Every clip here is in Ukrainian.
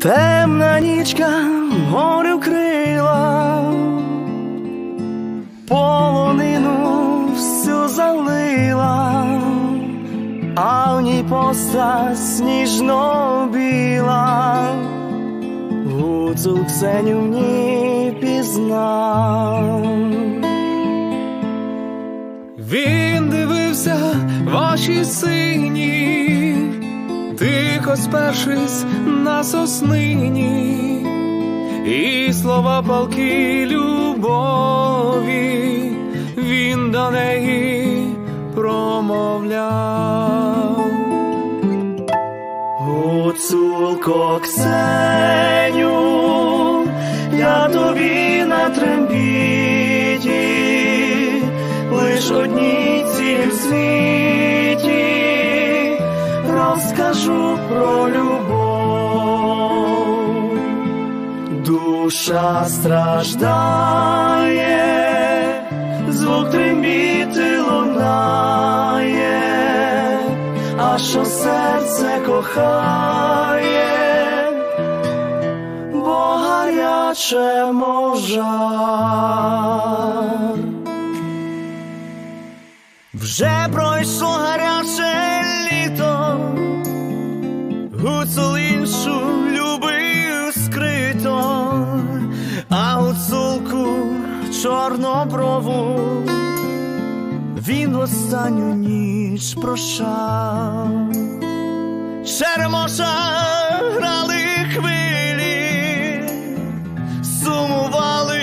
Темна нічка горю крила, полонину всю залила, а в ній постать сніжно біла, гуцул Ксеню в ній пізнав. Він дивився в очі сині, тихо спершись на соснині, і слова палки любові він до неї промовляв. Гуцулко Ксеню, я тобі на трембіті, лиш одній цій в розкажу про любов. Душа страждає, звук трембіти лунає, а що серце кохає, бо гаряче можар. Вже пройшло гаряче чорноброву він в останню ніч прощав. Черемоша грали хвилі, сумували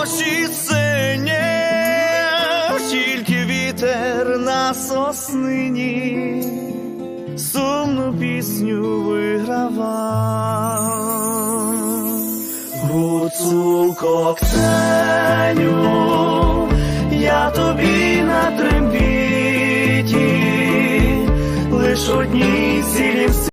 очі сині, тільки вітер на соснині вигравав. Гуцулко Ксеню,